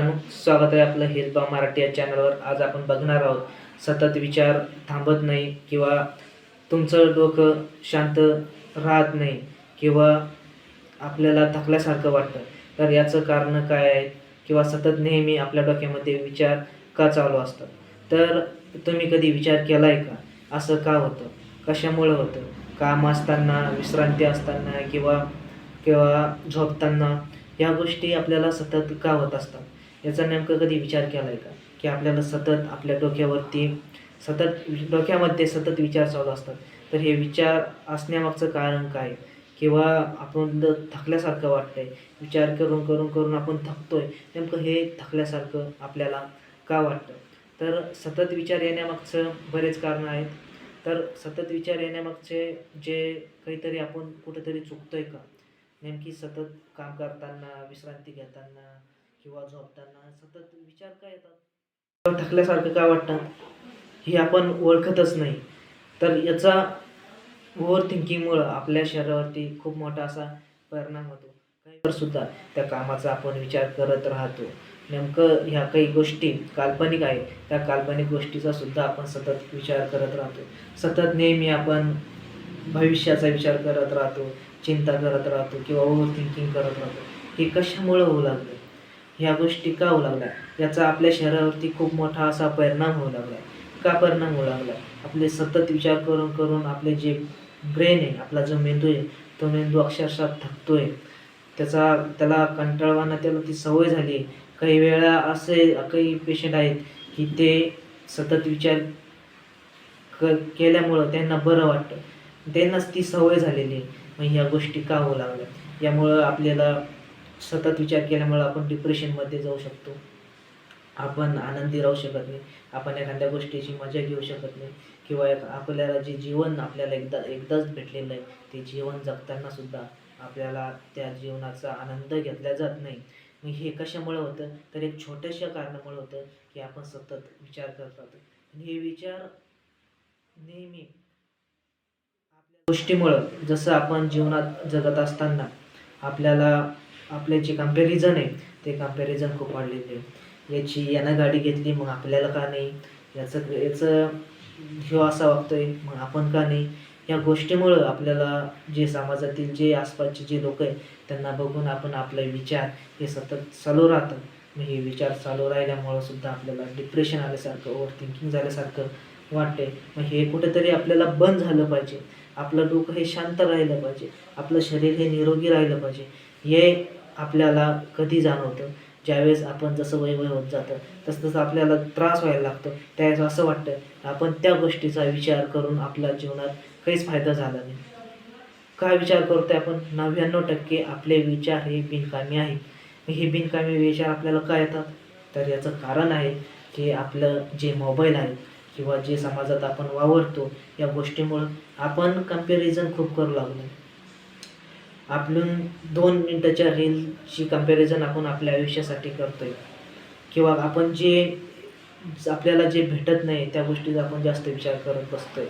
स्वागत आहे आपलं हेल्प मराठी या चॅनलवर आज आपण बघणार आहोत सतत विचार थांबत नाही किंवा तुमचं डोकं शांत राहत नाही किंवा आपल्याला थकल्यासारखं वाटतं. तर याचं कारण काय आहे किंवा सतत नेहमी आपल्या डोक्यामध्ये विचार का चालू असतात? तर तुम्ही कधी विचार केला आहे का? असं का होतं? कशामुळे होतं? काम असताना विश्रांती असताना किंवा किंवा झोपताना या गोष्टी आपल्याला सतत का होत असतात? याचा नेमकं कधी विचार केला आहे का? की आपल्याला सतत आपल्या डोक्यावरती सतत डोक्यामध्ये सतत विचार चालू असतात. तर हे विचार असण्यामागचं कारण काय? किंवा आपण थकल्यासारखं थकल्यासारखं वाटतंय विचार करून करून करून आपण थकतोय नेमकं हे थकल्यासारखं आपल्याला का वाटतं? तर सतत विचार येण्यामागचं बरेच कारणं आहेत. तर सतत विचार येण्यामागचे जे काहीतरी आपण कुठेतरी चुकतोय का? नेमकी सतत काम करताना विश्रांती घेताना किंवा झोपताना सतत विचार काय येतात? थकल्यासारखं काय वाटतं? हे आपण ओळखतच नाही. तर याचा ओव्हर थिंकिंगमुळं आपल्या शरीरावरती खूप मोठा असा परिणाम होतो. काही सुद्धा त्या कामाचा आपण विचार करत राहतो. नेमकं ह्या काही गोष्टी काल्पनिक आहे त्या काल्पनिक गोष्टीचा सुद्धा आपण सतत विचार करत राहतो. सतत नेहमी आपण भविष्याचा विचार करत राहतो चिंता करत राहतो किंवा ओव्हर थिंकिंग करत राहतो. हे कशामुळं होऊ लागलं? ह्या गोष्टी का होऊ लागल्या? याचा आपल्या शरीरावरती खूप मोठा असा परिणाम होऊ लागला. का परिणाम होऊ लागला? आपले सतत विचार करून करून आपले जे ब्रेन आहे आपला जो मेंदू आहे तो मेंदू अक्षरशः थकतोय. त्याचा त्याला कंटाळवाना त्याला ती सवय झाली आहे. काही वेळा असे काही पेशंट आहेत की ते सतत विचार क केल्यामुळं त्यांना बरं वाटतं. त्यांनाच ती सवय झालेली आहे. मग ह्या गोष्टी का होऊ लागल्या? यामुळं आपल्याला सतत विचार केल्यामुळं आपण डिप्रेशनमध्ये जाऊ शकतो. आपण आनंदी राहू शकत नाही. आपण एखाद्या गोष्टीची मजा घेऊ शकत नाही. किंवा एक आपल्याला जे जीवन आपल्याला एकदा एकदाच भेटलेलं आहे ते जीवन जगताना सुद्धा आपल्याला त्या जीवनाचा आनंद घेतला जात नाही. मग हे कशामुळे होतं? तर एक छोट्याशा कारणामुळे होतं की आपण सतत विचार करत राहतो. आणि हे विचार नेहमी आपल्या गोष्टीमुळं जसं आपण जीवनात जगत असताना आपल्याला आपले जे कंपॅरिझन आहे ते कंपॅरिझन खूप वाढलेले आहे. याची यानं गाडी घेतली मग आपल्याला का नाही? याचं याचं ह्यो असा वागतोय मग आपण का नाही? या गोष्टीमुळं आपल्याला जे समाजातील जे आसपासचे जे लोक आहे त्यांना बघून आपण आपले विचार हे सतत चालू राहतं. मग हे विचार चालू राहिल्यामुळं सुद्धा आपल्याला डिप्रेशन आल्यासारखं ओव्हर थिंकिंग झाल्यासारखं वाटते मग हे कुठेतरी आपल्याला बंद झालं पाहिजे. आपलं डोकं हे शांत राहिलं पाहिजे. आपलं शरीर हे निरोगी राहिलं पाहिजे. हे आपल्याला कधी जाणवतं? ज्यावेळेस आपण जसं वय वय होत जातं तसं तसं आपल्याला त्रास व्हायला लागतो. त्यावेळेस असं वाटतं आपण त्या गोष्टीचा विचार करून आपल्या जीवनात काहीच फायदा झाला नाही. काय विचार करतोय आपण? नव्याण्णव टक्के आपले विचार हे बिनकामी आहेत. हे बिनकामी विचार आपल्याला काय येतात? तर याचं कारण आहे की आपलं जे मोबाईल आहे किंवा जे समाजात आपण वावरतो या गोष्टीमुळं आपण कंपॅरिझन खूप करू लागलो. आपण दोन मिनटाच्या रीलची कंपॅरिझन आपण आपल्या आयुष्यासाठी करतोय. किंवा आपण जे आपल्याला जे भेटत नाही त्या गोष्टीचा आपण जास्त विचार करत बसतोय.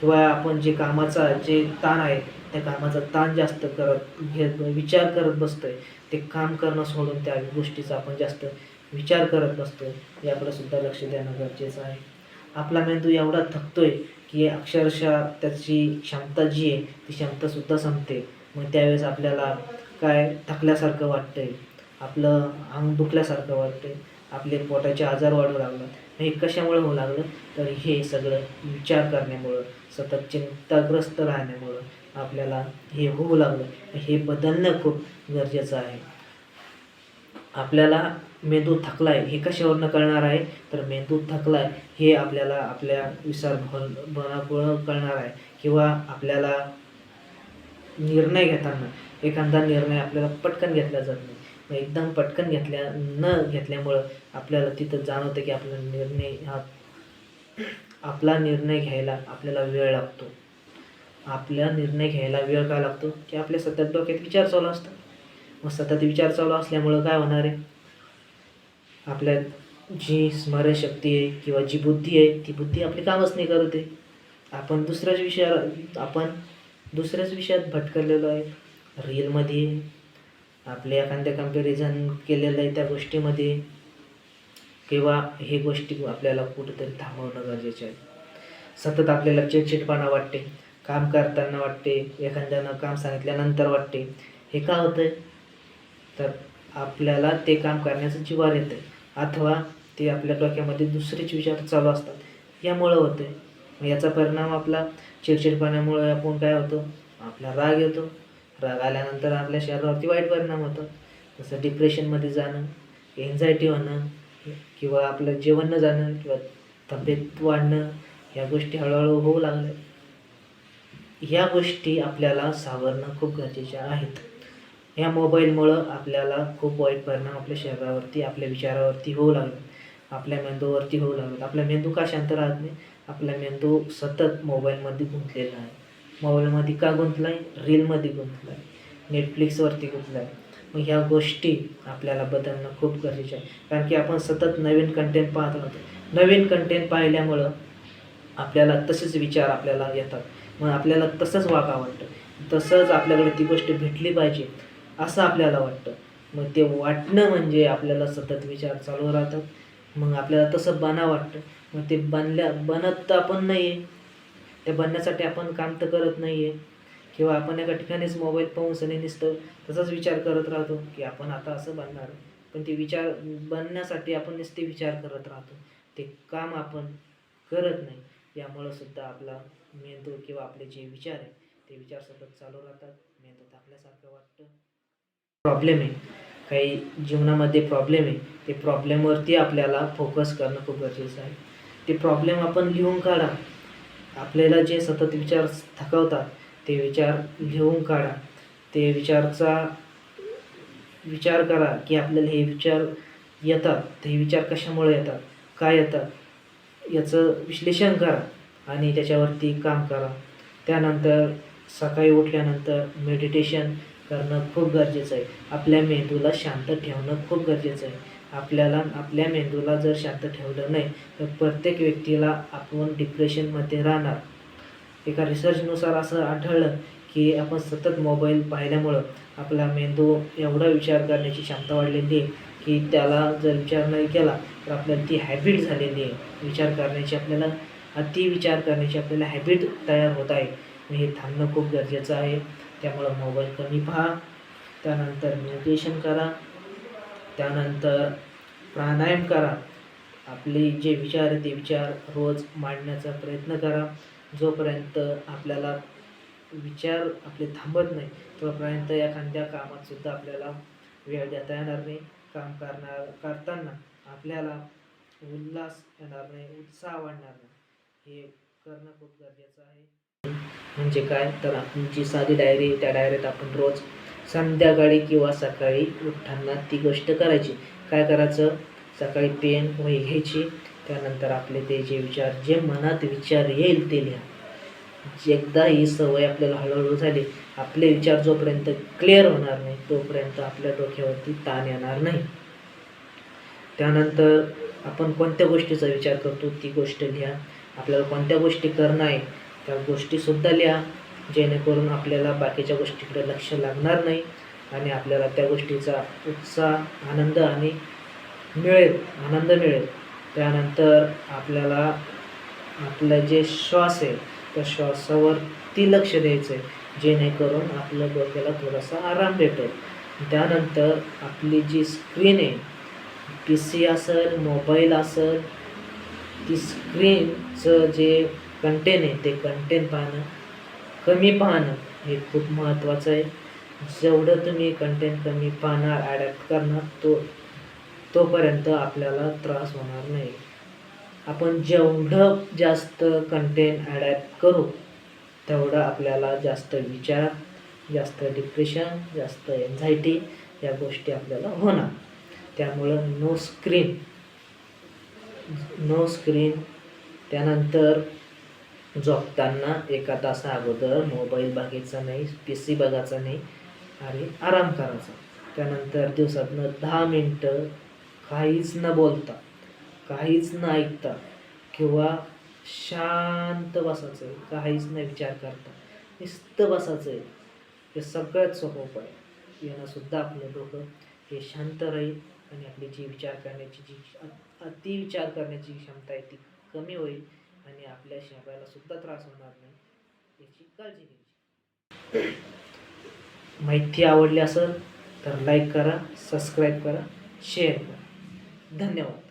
किंवा आपण जे कामाचा जे ताण आहे त्या कामाचा ताण जास्त करत घेत विचार करत बसतोय. ते काम करणं सोडून त्या गोष्टीचा आपण जास्त विचार करत बसतोय. याकडे सुद्धा लक्ष देणं गरजेचं आहे. आपला मेंदू एवढा थकतोय की अक्षरशः त्याची क्षमता जी आहे ती क्षमतासुद्धा संपते. मग त्यावेळेस आपल्याला काय थकल्यासारखं वाटतंय आपलं अंग दुखल्यासारखं वाटतंय आपले पोटाचे आजार वाढू लागतात. हे कशामुळे होऊ लागलं? तर हे सगळं विचार करण्यामुळं सतत चिंताग्रस्त राहण्यामुळं आपल्याला हे होऊ लागलं. हे बदलणं खूप गरजेचं आहे. आपल्याला मेंदू थकला आहे हे कशावरनं कळणार आहे? तर मेंदू थकला आहे हे आपल्याला आपल्या विचारभोनामुळं कळणार आहे. किंवा आपल्याला निर्णय घेताना एखादा निर्णय आपल्याला पटकन घेतला जात नाही. मग एकदम पटकन घेतल्या न घेतल्यामुळं आपल्याला तिथं जाणवतं की आपला निर्णय हा आपला निर्णय घ्यायला आपल्याला वेळ लागतो. आपला निर्णय घ्यायला वेळ का लागतो? की आपल्या सतत डोक्यात विचार चालू असतात. मग सतत विचार चालू असल्यामुळं काय होणार आहे? आपल्या जी स्मरणशक्ती आहे किंवा जी बुद्धी आहे ती बुद्धी आपली कामच नाही करते आपण दुसऱ्याच विषयावर आपण दुसऱ्याच विषयात भटकलेलो आहे. रीलमध्ये आपले एखाद्या कंपॅरिझन केलेलं आहे त्या गोष्टीमध्ये किंवा हे गोष्टी आपल्याला कुठंतरी थांबवणं गरजेचे आहे. सतत आपल्याला चिडचिडपणा वाटते काम करताना वाटते एखाद्यानं काम सांगितल्यानंतर वाटते. हे का होतं आहे तर आपल्याला ते काम करण्याचं जिवार येतं आहे अथवा ते आपल्या डोक्यामध्ये दुसरेच विचार चालू असतात. यामुळं होतं आहे याचा परिणाम आपला चिडचिडपणामुळे आपण काय होतो? आपला राग येतो. राग आल्यानंतर आपल्या शरीरावरती वाईट परिणाम होतो. जसं डिप्रेशनमध्ये जाणं एन्झायटी होणं किंवा आपलं जेवण न जाणं किंवा तब्येत वाढणं ह्या गोष्टी हळूहळू होऊ लागल्या. ह्या गोष्टी आपल्याला सावरणं खूप गरजेच्या आहेत. ह्या मोबाईलमुळं आपल्याला खूप वाईट परिणाम आपल्या शरीरावरती आपल्या विचारावरती होऊ लागले. आपल्या मेंदूवरती होऊ लागले. आपला मेंदू का शांत राहत नाही? आपला मेंदू सतत मोबाईलमध्ये गुंतलेला आहे. मोबाईलमध्ये का गुंतला आहे रीलमध्ये गुंतला आहे नेटफ्लिक्सवरती गुंतला आहे मग ह्या गोष्टी आपल्याला बदलणं खूप गरजेचं आहे. कारण की आपण सतत नवीन कंटेंट पाहत राहतो. नवीन कंटेंट पाहिल्यामुळं आपल्याला तसेच विचार आपल्याला येतात. मग आपल्याला तसंच वागावं वाटतं. तसंच आपल्याकडे ती गोष्ट भेटली पाहिजे असं आपल्याला वाटतं. मग ते वाटणं म्हणजे आपल्याला सतत विचार चालू राहतात. मग आपल्याला तसं बना वाटतं. मग ते बनल्या बनत तर आपण नाही आहे त्या बनण्यासाठी आपण काम तर करत नाही आहे किंवा आपण एका ठिकाणीच मोबाईल पाहून सनी नुसतं तसाच विचार करत राहतो की आपण आता असं बनणार. पण ते विचार बनण्यासाठी आपण नुसते विचार करत राहतो. ते काम आपण करत नाही. यामुळं सुद्धा आपला मेंदू किंवा आपले जे विचार आहे ते विचार सतत चालू राहतात. मेंदू आपल्यासारखं वाटतं. प्रॉब्लेम आहे. काही जीवनामध्ये प्रॉब्लेम आहे. ते प्रॉब्लेमवरती आपल्याला फोकस करणं खूप गरजेचं आहे. ते प्रॉब्लेम आपण लिहून काढा. आपल्याला जे सतत विचार थकवतात ते विचार लिहून काढा. ते विचारचा विचार करा की आपल्याला हे विचार येतात. ते विचार कशामुळे येतात? काय येतात? याचं विश्लेषण करा आणि त्याच्यावरती काम करा. त्यानंतर सकाळी उठल्यानंतर मेडिटेशन करणं खूप गरजेचं आहे. आपल्या मेंदूला शांत ठेवणं खूप गरजेचं आहे. आपल्याला आपल्या मेंदूला जर शांत ठेवलं नाही तर प्रत्येक व्यक्तीला आपण डिप्रेशनमध्ये राहणार. एका रिसर्चनुसार असं आढळलं की आपण सतत मोबाईल पाहिल्यामुळं आपला मेंदू एवढा विचार करण्याची क्षमता वाढलेली आहे की त्याला जर विचार नाही केला तर आपल्याला ती हॅबिट झालेली आहे. विचार करण्याची आपल्याला अति विचार करण्याची आपल्याला हॅबिट तयार होत आहे. हे थांबणं खूप गरजेचं आहे. त्यामुळं मोबाईल कमी पहा. त्यानंतर मेडिटेशन करा. त्यानंतर प्राणायाम करा. आपले जे विचार ते विचार रोज मांडण्याचा प्रयत्न करा. जोपर्यंत आपल्याला विचार आपले थांबत नाही तोपर्यंत एखाद्या कामातसुद्धा आपल्याला वेळ देता येणार नाही. काम करणार करताना आपल्याला उल्हास येणार नाही उत्साह वाढणार नाही. हे करणं खूप गरजेचं आहे. म्हणजे काय? तर तुमची साधी डायरी त्या डायरीत आपण रोज संध्याकाळी किंवा सकाळी उठताना ती गोष्ट करायची. काय करायचं? सकाळी पेन वही घ्यायची. त्यानंतर आपले ते जे विचार जे मनात विचार येईल ते लिहा. एकदा ही सवय आपल्याला हळूहळू झाली. आपले विचार जोपर्यंत क्लिअर होणार नाही तोपर्यंत आपल्या डोक्यावरती ताण येणार नाही. त्यानंतर आपण कोणत्या गोष्टीचा विचार करतो ती गोष्ट लिहा. आपल्याला कोणत्या गोष्टी करणं आहे त्या गोष्टीसुद्धा लिहा जेणेकरून आपल्याला बाकीच्या गोष्टीकडे लक्ष लागणार नाही आणि आपल्याला त्या गोष्टीचा उत्साह आनंद आणि मिळेल आनंद मिळेल. त्यानंतर आपल्याला आपलं जे श्वास आहे त्या श्वासावरती लक्ष द्यायचं आहे जेणेकरून आपल्या डोक्याला थोडासा आराम भेटेल त्यानंतर आपली जी स्क्रीन आहे पी सी असेल मोबाईल असेल ती स्क्रीनचं जे कंटेन आहे ते कंटेन पाहणं कमी पाहणं हे खूप महत्त्वाचं आहे. जेवढं तुम्ही कंटेंट कमी पाहणार ॲडॅप्ट करणार तो तोपर्यंत आपल्याला त्रास होणार नाही. आपण जेवढं जास्त कंटेंट ॲडॅप्ट करू तेवढं आपल्याला जास्त विचार जास्त डिप्रेशन जास्त एन्झायटी या गोष्टी आपल्याला होणार. त्यामुळं नो स्क्रीन नो स्क्रीन त्यानंतर झोपताना एका तासा अगोदर मोबाईल बघायचा नाही पी सी बघायचा नाही आणि आराम करायचा. त्यानंतर दिवसातनं दहा मिनटं काहीच न बोलता काहीच न ऐकता किंवा शांत बसायचं आहे काहीच न विचार करता नुसतं बसायचं. आहे हे सगळ्यात सोपं उपाय. यानंसुद्धा आपलं डोकं हे शांत राहील आणि आपली जी विचार करण्याची जी अ- अति विचार करण्याची क्षमता आहे ती कमी होईल. आणि आपल्या शरीराला सुद्धा त्रास होणार नाही याची काळजी घ्यायची. माहिती आवडली असेल तर लाईक करा सबस्क्राईब करा शेअर करा. धन्यवाद.